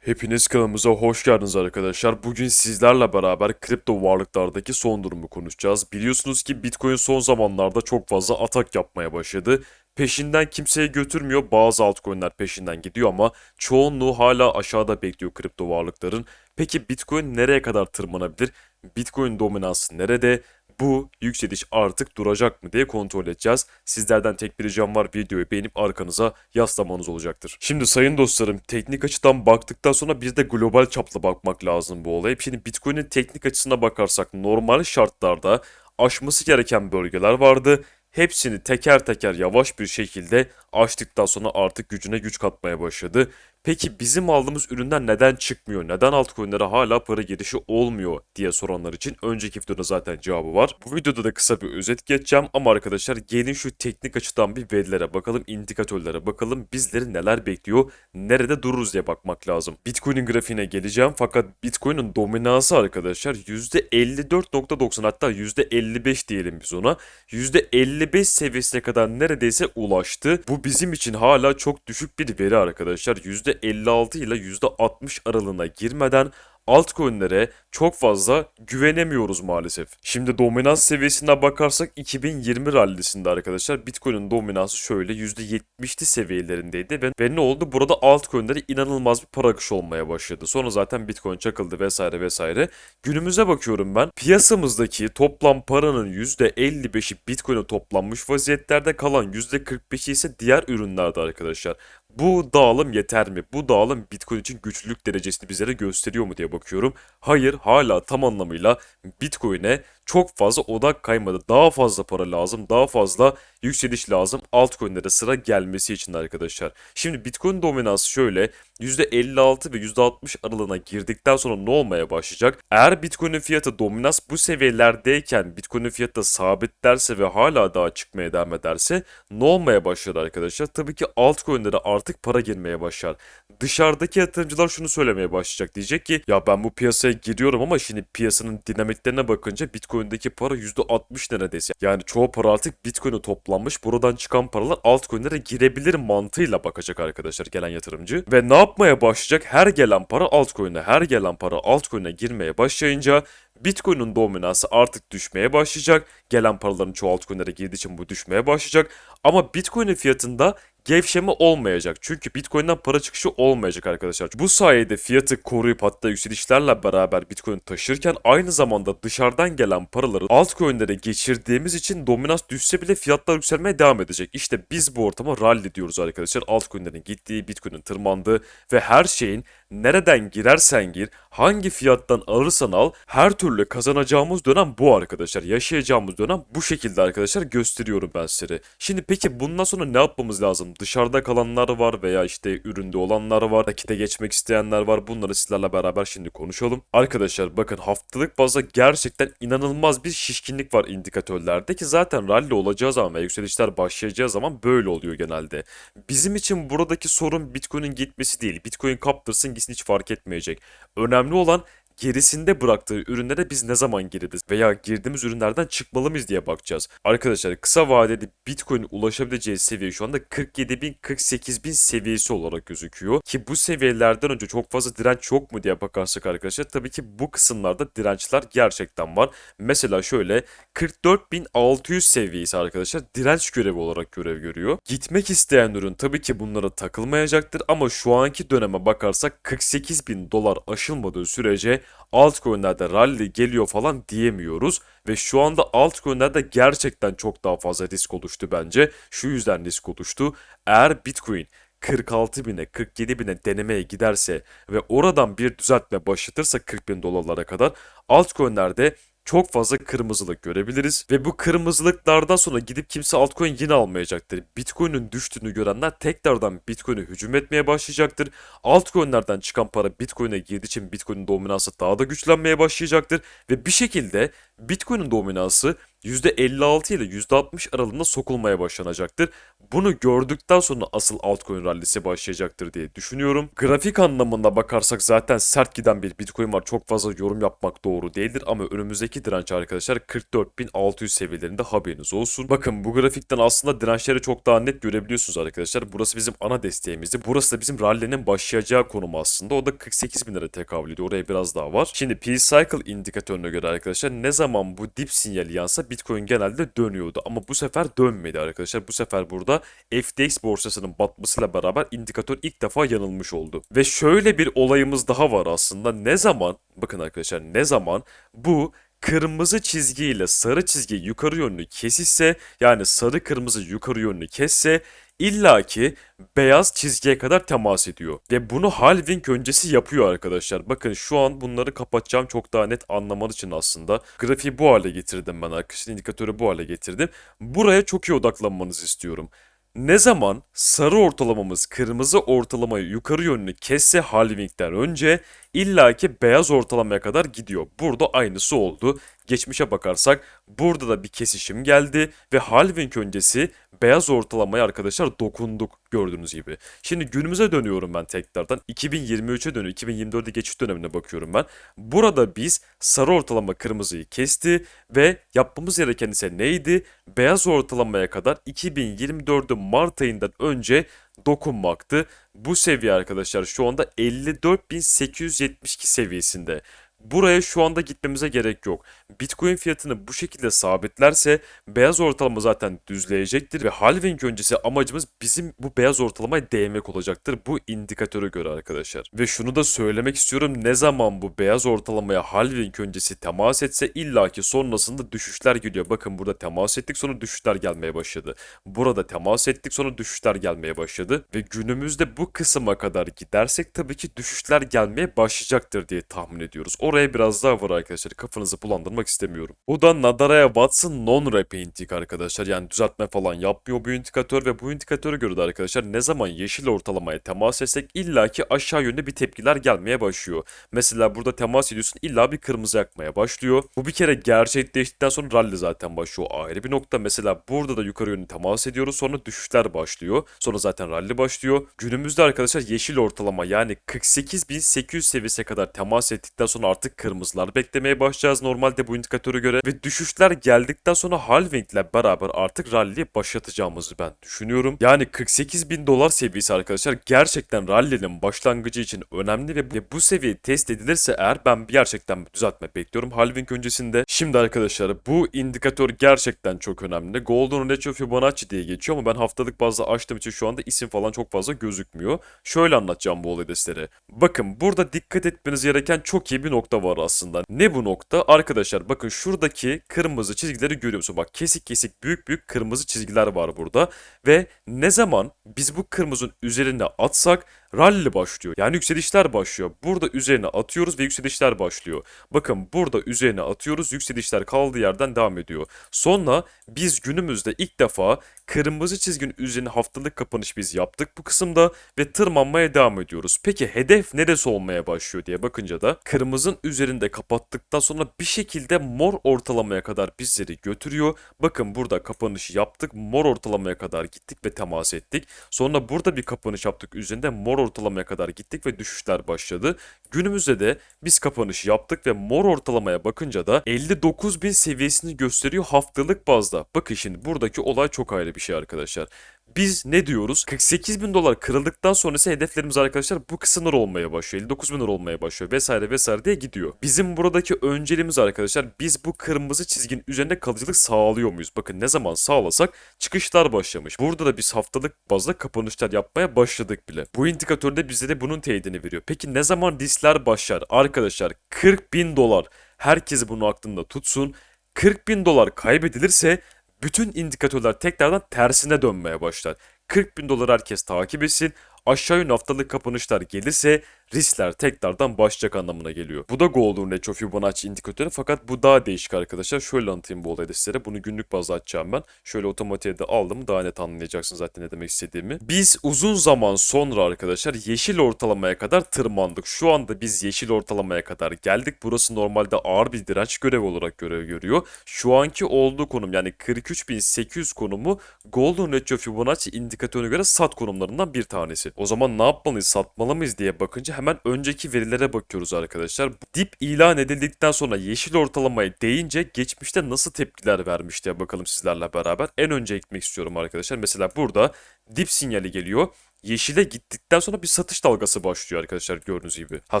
Hepiniz kanalımıza hoş geldiniz arkadaşlar. Bugün sizlerle beraber kripto varlıklardaki son durumu konuşacağız. Biliyorsunuz ki Bitcoin son zamanlarda çok fazla atak yapmaya başladı. Peşinden kimseye götürmüyor. Bazı altcoin'ler peşinden gidiyor ama çoğunluğu hala aşağıda bekliyor kripto varlıkların. Peki Bitcoin nereye kadar tırmanabilir? Bitcoin dominansı nerede? Bu yükseliş artık duracak mı diye kontrol edeceğiz. Sizlerden tek bir ricam var videoyu beğenip arkanıza yaslamanız olacaktır. Şimdi sayın dostlarım teknik açıdan baktıktan sonra bir de global çaplı bakmak lazım bu olaya. Şimdi Bitcoin'in teknik açısına bakarsak normal şartlarda aşması gereken bölgeler vardı. Hepsini teker teker yavaş bir şekilde aştıktan sonra artık gücüne güç katmaya başladı. Peki bizim aldığımız ürünler neden çıkmıyor? Neden altcoin'lere hala para girişi olmuyor diye soranlar için önceki videoda zaten cevabı var. Bu videoda da kısa bir özet geçeceğim ama arkadaşlar gelin şu teknik açıdan bir verilere bakalım, indikatörlere bakalım. Bizleri neler bekliyor, nerede dururuz diye bakmak lazım. Bitcoin'in grafiğine geleceğim fakat Bitcoin'in dominansı arkadaşlar %54.90 hatta %55 diyelim biz ona. %55 seviyesine kadar neredeyse ulaştı. Bu bizim için hala çok düşük bir veri arkadaşlar. %56 ile %60 aralığına girmeden altcoin'lere çok fazla güvenemiyoruz maalesef. Şimdi dominans seviyesine bakarsak 2020 rallisinde arkadaşlar Bitcoin'in dominansı şöyle %70'li seviyelerindeydi ve, ve ne oldu? Burada altcoin'lere inanılmaz bir para akışı olmaya başladı. Sonra zaten Bitcoin çakıldı vesaire vesaire. Günümüze bakıyorum ben. Piyasamızdaki toplam paranın %55'i Bitcoin'e toplanmış vaziyetlerde kalan %45'i ise diğer ürünlerde arkadaşlar. Bu dağılım yeter mi? Bu dağılım Bitcoin için güçlülük derecesini bizlere gösteriyor mu diye bakıyorum. Hayır hala tam anlamıyla Bitcoin'e çok fazla odak kaymadı. Daha fazla para lazım, daha fazla yükseliş lazım altcoin'lere sıra gelmesi için arkadaşlar. Şimdi Bitcoin dominansı şöyle %56 ve %60 aralığına girdikten sonra ne olmaya başlayacak? Eğer Bitcoin'in fiyatı dominans bu seviyelerdeyken Bitcoin'in fiyatı da sabitlerse ve hala daha çıkmaya devam ederse ne olmaya başladı arkadaşlar? Tabii ki altcoin'lere artık para girmeye başlar. Dışarıdaki yatırımcılar şunu söylemeye başlayacak. Diyecek ki ya ben bu piyasaya giriyorum ama şimdi piyasanın dinamiklerine bakınca Bitcoin'deki para %60 neredeyse. Yani çoğu para artık Bitcoin'e toplanmış. Buradan çıkan paralar altcoin'lere girebilir mantığıyla bakacak arkadaşlar gelen yatırımcı. Ve ne yapmaya başlayacak? Her gelen para altcoin'e, her gelen para altcoin'e girmeye başlayınca Bitcoin'in dominansı artık düşmeye başlayacak. Gelen paraların çoğu altcoin'lere girdiği için bu düşmeye başlayacak. Ama Bitcoin'in fiyatında gevşeme olmayacak. Çünkü Bitcoin'den para çıkışı olmayacak arkadaşlar. Bu sayede fiyatı koruyup hatta yükselişlerle beraber Bitcoin taşırken aynı zamanda dışarıdan gelen paraları altcoin'lere geçirdiğimiz için dominans düşse bile fiyatlar yükselmeye devam edecek. İşte biz bu ortama rally diyoruz arkadaşlar. Altcoin'lerin gittiği, Bitcoin'in tırmandığı ve her şeyin nereden girersen gir, hangi fiyattan alırsan al her türlü kazanacağımız dönem bu arkadaşlar. Yaşayacağımız dönem bu şekilde arkadaşlar gösteriyorum ben size. Şimdi peki bundan sonra ne yapmamız lazım? Dışarıda kalanlar var veya işte üründe olanlar var, nakite geçmek isteyenler var. Bunları sizlerle beraber şimdi konuşalım. Arkadaşlar bakın haftalık bazda gerçekten inanılmaz bir şişkinlik var indikatörlerde ki zaten rally olacağı zaman ve yükselişler başlayacağı zaman böyle oluyor genelde. Bizim için buradaki sorun Bitcoin'in gitmesi değil. Bitcoin kaptırsın gitsin hiç fark etmeyecek. Önemli olan gerisinde bıraktığı ürünlere biz ne zaman gireriz veya girdiğimiz ürünlerden çıkmalı mıyız diye bakacağız. Arkadaşlar kısa vadede Bitcoin ulaşabileceği seviye şu anda 47 bin 48 bin seviyesi olarak gözüküyor. Ki bu seviyelerden önce çok fazla direnç yok mu diye bakarsak arkadaşlar tabii ki bu kısımlarda dirençler gerçekten var. Mesela şöyle 44.600 seviyesi arkadaşlar direnç görevi olarak görev görüyor. Gitmek isteyen ürün tabii ki bunlara takılmayacaktır ama şu anki döneme bakarsak 48 bin dolar aşılmadığı sürece altcoin'lerde rally geliyor falan diyemiyoruz. Ve şu anda altcoin'lerde gerçekten çok daha fazla risk oluştu bence. Şu yüzden risk oluştu. Eğer Bitcoin 46 bine 47 bine denemeye giderse ve oradan bir düzeltme başlatırsa 40 bin dolarlara kadar altcoin'lerde çok fazla kırmızılık görebiliriz. Ve bu kırmızılıklardan sonra gidip kimse altcoin yine almayacaktır. Bitcoin'in düştüğünü görenler tekrardan Bitcoin'e hücum etmeye başlayacaktır. Altcoin'lerden çıkan para Bitcoin'e girdiği için Bitcoin'in dominansı daha da güçlenmeye başlayacaktır. Ve bir şekilde Bitcoin'in dominansı %56 ile %60 aralığında sokulmaya başlanacaktır. Bunu gördükten sonra asıl altcoin rallisi başlayacaktır diye düşünüyorum. Grafik anlamında bakarsak zaten sert giden bir Bitcoin var. Çok fazla yorum yapmak doğru değildir ama önümüzdeki direnç arkadaşlar 44.600 seviyelerinde haberiniz olsun. Bakın bu grafikten aslında dirençleri çok daha net görebiliyorsunuz arkadaşlar. Burası bizim ana desteğimizdi. Burası da bizim rallinin başlayacağı konum aslında. O da 48.000 lira tekabül ediyor. Oraya biraz daha var. Şimdi P-Cycle indikatörüne göre arkadaşlar ne zaman bu dip sinyali yansa Bitcoin genelde dönüyordu. Ama bu sefer dönmedi arkadaşlar. Bu sefer burada FTX borsasının batmasıyla beraber indikatör ilk defa yanılmış oldu. Ve şöyle bir olayımız daha var aslında. Ne zaman bakın arkadaşlar ne zaman bu kırmızı çizgiyle sarı çizgi yukarı yönlü kesişse yani sarı kırmızı yukarı yönlü kesse illaki beyaz çizgiye kadar temas ediyor. Ve bunu halving öncesi yapıyor arkadaşlar. Bakın şu an bunları kapatacağım çok daha net anlaman için aslında. Grafiği bu hale getirdim ben arkadaşlar. indikatörü bu hale getirdim. Buraya çok iyi odaklanmanızı istiyorum. Ne zaman sarı ortalamamız kırmızı ortalamayı yukarı yönlü kesse halvingden önce illaki beyaz ortalamaya kadar gidiyor. Burada aynısı oldu. Geçmişe bakarsak burada da bir kesişim geldi ve halving öncesi beyaz ortalamaya arkadaşlar dokunduk gördüğünüz gibi. Şimdi günümüze dönüyorum ben tekrardan. 2023'e dönüyor. 2024'e geçiş dönemine bakıyorum ben. Burada biz sarı ortalama kırmızıyı kesti ve yapmamız gereken ise neydi? Beyaz ortalamaya kadar 2024'ün Mart ayından önce dokunmaktı. Bu seviye arkadaşlar şu anda 54.872 seviyesinde. Buraya şu anda gitmemize gerek yok. Bitcoin fiyatını bu şekilde sabitlerse beyaz ortalama zaten düzleyecektir ve halving öncesi amacımız bizim bu beyaz ortalamaya değmek olacaktır bu indikatöre göre arkadaşlar. Ve şunu da söylemek istiyorum ne zaman bu beyaz ortalamaya halving öncesi temas etse illaki sonrasında düşüşler geliyor. Bakın burada temas ettik sonra düşüşler gelmeye başladı. Burada temas ettik sonra düşüşler gelmeye başladı ve günümüzde bu kısma kadar gidersek tabii ki düşüşler gelmeye başlayacaktır diye tahmin ediyoruz. Oraya biraz daha var arkadaşlar. Kafanızı bulandırmak istemiyorum. Bu da Nadaraya Watson non-repainting arkadaşlar. Yani düzeltme falan yapmıyor bu indikatör ve bu indikatöre göre de arkadaşlar ne zaman yeşil ortalamaya temas etsek illaki aşağı yönde bir tepkiler gelmeye başlıyor. Mesela burada temas ediyorsun illa bir kırmızı yakmaya başlıyor. Bu bir kere gerçekleştikten sonra rally zaten başlıyor. Ayrı bir nokta. Mesela burada da yukarı yönlü temas ediyoruz. Sonra düşüşler başlıyor. Sonra zaten rally başlıyor. Günümüzde arkadaşlar yeşil ortalama yani 48.800 seviyesine kadar temas ettikten sonra artık kırmızılar beklemeye başlayacağız normalde bu indikatöre göre ve düşüşler geldikten sonra halving ile beraber artık rally'yi başlatacağımızı ben düşünüyorum. Yani 48 bin dolar seviyesi arkadaşlar gerçekten rally'nin başlangıcı için önemli ve bu seviye test edilirse eğer ben gerçekten düzeltme bekliyorum halving öncesinde. Şimdi arkadaşlar bu indikatör gerçekten çok önemli. Golden Ratio Fibonacci diye geçiyor ama ben haftalık bazda açtığım için şu anda isim falan çok fazla gözükmüyor. Şöyle anlatacağım bu olayı sizlere. Bakın burada dikkat etmeniz gereken çok iyi bir nokta var aslında. Ne bu nokta? Arkadaşlar bakın şuradaki kırmızı çizgileri görüyor musun? Bak kesik kesik büyük büyük kırmızı çizgiler var burada. Ve ne zaman biz bu kırmızının üzerine atsak rally başlıyor. Yani yükselişler başlıyor. Burada üzerine atıyoruz ve yükselişler başlıyor. Bakın burada üzerine atıyoruz yükselişler kaldığı yerden devam ediyor. Sonra biz günümüzde ilk defa kırmızı çizginin üzerine haftalık kapanış biz yaptık bu kısımda ve tırmanmaya devam ediyoruz. Peki hedef neresi olmaya başlıyor diye bakınca da kırmızının üzerinde kapattıktan sonra bir şekilde mor ortalamaya kadar bizleri götürüyor. Bakın burada kapanışı yaptık. Mor ortalamaya kadar gittik ve temas ettik. Sonra burada bir kapanış yaptık üzerinde mor ortalamaya kadar gittik ve düşüşler başladı. Günümüzde de biz kapanış yaptık ve mor ortalamaya bakınca da 59 bin seviyesini gösteriyor haftalık bazda. Bakın şimdi buradaki olay çok ayrı bir şey arkadaşlar. Biz ne diyoruz? 48 bin dolar kırıldıktan sonrası hedeflerimiz arkadaşlar bu kısımlar olmaya başlıyor. 59 bin lira olmaya başlıyor vesaire vesaire diye gidiyor. Bizim buradaki önceliğimiz arkadaşlar biz bu kırmızı çizginin üzerinde kalıcılık sağlıyor muyuz? Bakın ne zaman sağlasak çıkışlar başlamış. Burada da biz haftalık bazda kapanışlar yapmaya başladık bile. Bu indikatörde bize de bunun teyidini veriyor. Peki ne zaman diskler başlar? Arkadaşlar 40 bin dolar. Herkes bunu aklında tutsun. 40 bin dolar kaybedilirse bütün indikatörler tekrardan tersine dönmeye başlar. 40 bin dolar herkes takip etsin. Aşağı yönlü haftalık kapanışlar gelirse riskler tekrardan başlayacak anlamına geliyor. Bu da Golden Ratio Fibonacci indikatörü fakat bu daha değişik arkadaşlar. Şöyle anlatayım bu olayı da sizlere. Bunu günlük bazda açacağım ben. Şöyle otomatiğe de aldım. Daha net anlayacaksın zaten ne demek istediğimi. Biz uzun zaman sonra arkadaşlar yeşil ortalamaya kadar tırmandık. Şu anda biz yeşil ortalamaya kadar geldik. Burası normalde ağır bir direnç görevi olarak görev görüyor. Şu anki olduğu konum yani 43.800 konumu Golden Ratio Fibonacci indikatörüne göre sat konumlarından bir tanesi. O zaman ne yapmalıyız satmalı mıyız diye bakınca hemen önceki verilere bakıyoruz arkadaşlar. Dip ilan edildikten sonra yeşil ortalamaya değince geçmişte nasıl tepkiler vermiş diye bakalım sizlerle beraber. En önce gitmek istiyorum arkadaşlar. Mesela burada dip sinyali geliyor. Yeşile gittikten sonra bir satış dalgası başlıyor arkadaşlar gördüğünüz gibi. Ha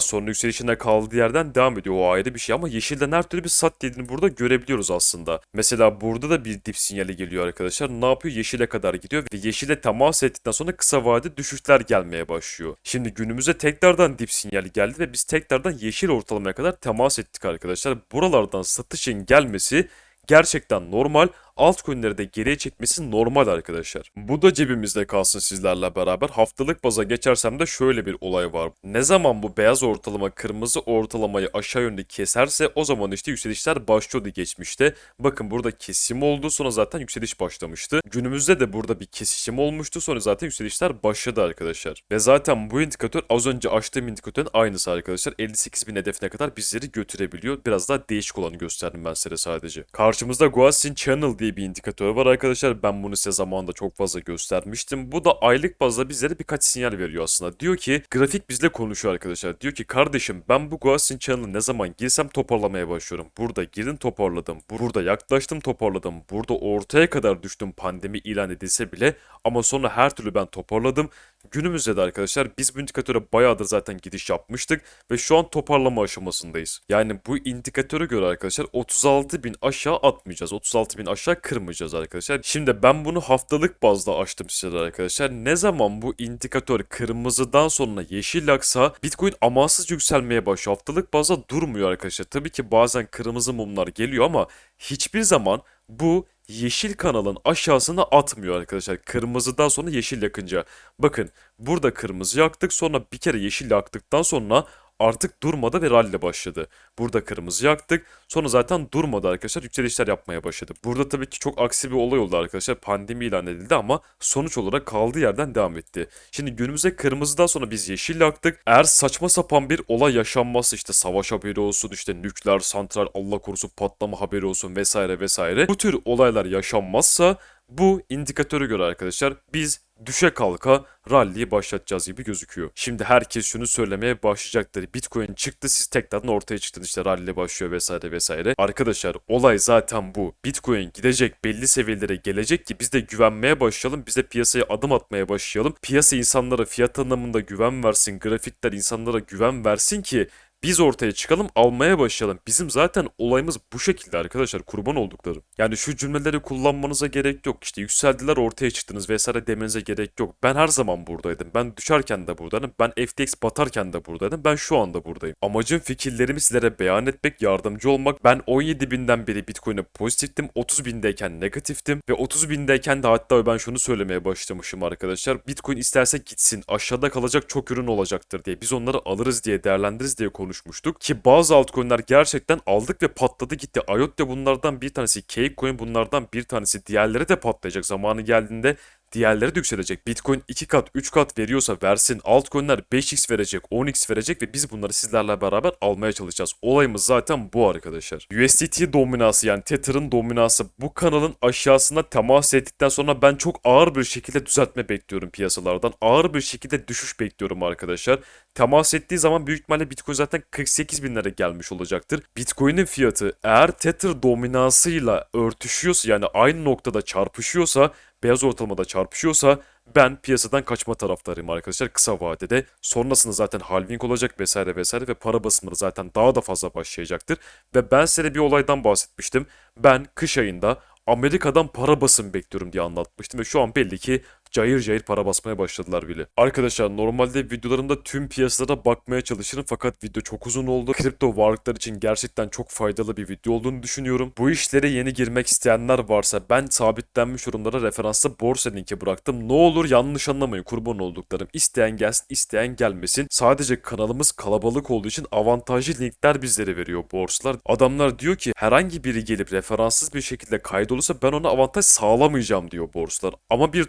sonra yükselişine kaldığı yerden devam ediyor. O ayrı bir şey ama yeşilden her türlü bir sat dediğini burada görebiliyoruz aslında. Mesela burada da bir dip sinyali geliyor arkadaşlar. Ne yapıyor? Yeşile kadar gidiyor ve yeşile temas ettikten sonra kısa vade düşüşler gelmeye başlıyor. Şimdi günümüze tekrardan dip sinyali geldi ve biz tekrardan yeşil ortalamaya kadar temas ettik arkadaşlar. Buralardan satışın gelmesi gerçekten normal. Altcoin'leri de geriye çekmesi normal arkadaşlar. Bu da cebimizde kalsın sizlerle beraber. Haftalık baza geçersem de şöyle bir olay var. Ne zaman bu beyaz ortalama kırmızı ortalamayı aşağı yönde keserse o zaman işte yükselişler başlıyordu geçmişte. Bakın burada kesim oldu sonra zaten yükseliş başlamıştı. Günümüzde de burada bir kesişim olmuştu sonra zaten yükselişler başladı arkadaşlar. Ve zaten bu indikatör az önce açtığım indikatörün aynısı arkadaşlar. 58 bin hedefine kadar bizleri götürebiliyor. Biraz daha değişik olanı gösterdim ben size sadece. Karşımızda Goasin Channel diye bir indikatör var arkadaşlar. Ben bunu size zamanında çok fazla göstermiştim. Bu da aylık bazda bizlere birkaç sinyal veriyor aslında. Diyor ki grafik bizle konuşuyor arkadaşlar. Diyor ki kardeşim ben bu Goasin Channel'ı ne zaman girsem toparlamaya başlıyorum. Burada girdim toparladım. Burada yaklaştım toparladım. Burada ortaya kadar düştüm pandemi ilan edilse bile. Ama sonra her türlü ben toparladım. Günümüzde de arkadaşlar biz bu indikatöre bayağıdır zaten gidiş yapmıştık ve şu an toparlama aşamasındayız. Yani bu indikatöre göre arkadaşlar 36 bin aşağı atmayacağız. 36 bin aşağı kırmayacağız arkadaşlar. Şimdi ben bunu haftalık bazda açtım size arkadaşlar. Ne zaman bu indikatör kırmızıdan sonra yeşil aksa Bitcoin amansız yükselmeye başlıyor. Haftalık bazda durmuyor arkadaşlar. Tabii ki bazen kırmızı mumlar geliyor ama hiçbir zaman bu yeşil kanalın aşağısına atmıyor arkadaşlar. Kırmızıdan sonra yeşil yakınca. Bakın burada kırmızı yaktık sonra bir kere yeşil yaktıktan sonra artık durmadı ve rally başladı. Burada kırmızı yaktık. Sonra zaten durmadı arkadaşlar. Yükselişler yapmaya başladı. Burada tabii ki çok aksi bir olay oldu arkadaşlar. Pandemi ilan edildi ama sonuç olarak kaldığı yerden devam etti. Şimdi günümüze kırmızıdan sonra biz yeşil yaktık. Eğer saçma sapan bir olay yaşanmazsa işte savaş haberi olsun, işte nükleer santral Allah korusun patlama haberi olsun vesaire vesaire. Bu tür olaylar yaşanmazsa bu indikatöre göre arkadaşlar biz düşe kalka rally'yi başlatacağız gibi gözüküyor. Şimdi herkes şunu söylemeye başlayacaktır. Bitcoin çıktı siz tekrardan ortaya çıktınız işte rally başlıyor vesaire vesaire. Arkadaşlar olay zaten bu. Bitcoin gidecek belli seviyelere gelecek ki biz de güvenmeye başlayalım. Biz de piyasaya adım atmaya başlayalım. Piyasa insanlara fiyat anlamında güven versin. Grafikler insanlara güven versin ki biz ortaya çıkalım almaya başlayalım. Bizim zaten olayımız bu şekilde arkadaşlar kurban olduklarım. Yani şu cümleleri kullanmanıza gerek yok. İşte yükseldiler ortaya çıktınız vesaire demenize gerek yok. Ben her zaman buradaydım. Ben düşerken de buradaydım. Ben FTX batarken de buradaydım. Ben şu anda buradayım. Amacım fikirlerimi sizlere beyan etmek, yardımcı olmak. Ben 17 binden beri Bitcoin'e pozitiftim. 30 bindeyken negatiftim. Ve 30 bindeyken de hatta ben şunu söylemeye başlamışım arkadaşlar. Bitcoin isterse gitsin. Aşağıda kalacak çok ürün olacaktır diye. Biz onları alırız diye değerlendiririz diye konuşmuştuk. Ki bazı altcoin'ler gerçekten aldık ve patladı gitti. IOT bunlardan bir tanesi. Cakecoin bunlardan bir tanesi. Diğerleri de patlayacak. Zamanı geldiğinde diğerleri de yükselecek. Bitcoin 2 kat 3 kat veriyorsa versin. Altcoin'ler 5x verecek 10x verecek ve biz bunları sizlerle beraber almaya çalışacağız. Olayımız zaten bu arkadaşlar. USDT dominası yani Tether'ın dominası bu kanalın aşağısına temas ettikten sonra ben çok ağır bir şekilde düzeltme bekliyorum piyasalardan. Ağır bir şekilde düşüş bekliyorum arkadaşlar. Temas ettiği zaman büyük ihtimalle Bitcoin zaten 48 binlere gelmiş olacaktır. Bitcoin'in fiyatı eğer Tether dominansıyla örtüşüyorsa yani aynı noktada çarpışıyorsa beyaz ortalamada çarpışıyorsa ben piyasadan kaçma taraftarıyım arkadaşlar kısa vadede. Sonrasında zaten halving olacak vesaire vesaire ve para basımları zaten daha da fazla başlayacaktır. Ve ben size bir olaydan bahsetmiştim. Ben kış ayında Amerika'dan para basım bekliyorum diye anlatmıştım ve şu an belli ki cayır cayır para basmaya başladılar bile. Arkadaşlar normalde videolarımda tüm piyasalara bakmaya çalışırım fakat video çok uzun oldu. Kripto varlıklar için gerçekten çok faydalı bir video olduğunu düşünüyorum. Bu işlere yeni girmek isteyenler varsa ben sabitlenmiş yorumlara referansla borsa linki bıraktım. Ne olur yanlış anlamayın kurban olduklarım. İsteyen gelsin isteyen gelmesin. Sadece kanalımız kalabalık olduğu için avantajlı linkler bizlere veriyor borsalar. Adamlar diyor ki herhangi biri gelip referanssız bir şekilde kaydolursa ben ona avantaj sağlamayacağım diyor borsalar. Ama bir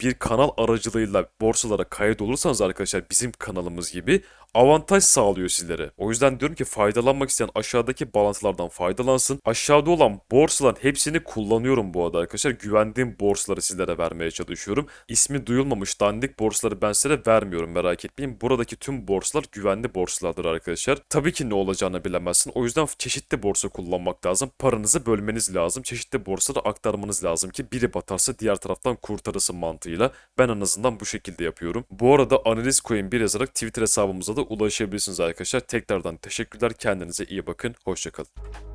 bir kanal aracılığıyla borsalara kaydolursanız arkadaşlar bizim kanalımız gibi avantaj sağlıyor sizlere. O yüzden diyorum ki faydalanmak isteyen aşağıdaki bağlantılardan faydalansın. Aşağıda olan borsaların hepsini kullanıyorum bu arada arkadaşlar. Güvendiğim borsaları sizlere vermeye çalışıyorum. İsmi duyulmamış dandik borsaları ben size vermiyorum merak etmeyin. Buradaki tüm borsalar güvenli borsalardır arkadaşlar. Tabii ki ne olacağını bilemezsin. O yüzden çeşitli borsa kullanmak lazım. Paranızı bölmeniz lazım. Çeşitli borsalara aktarmanız lazım ki biri batarsa diğer taraftan kurtarırsın mantığıyla. Ben en azından bu şekilde yapıyorum. Bu arada analiz coin bir yazarak Twitter hesabımıza da ulaşabilirsiniz arkadaşlar. Tekrardan teşekkürler. Kendinize iyi bakın. Hoşçakalın.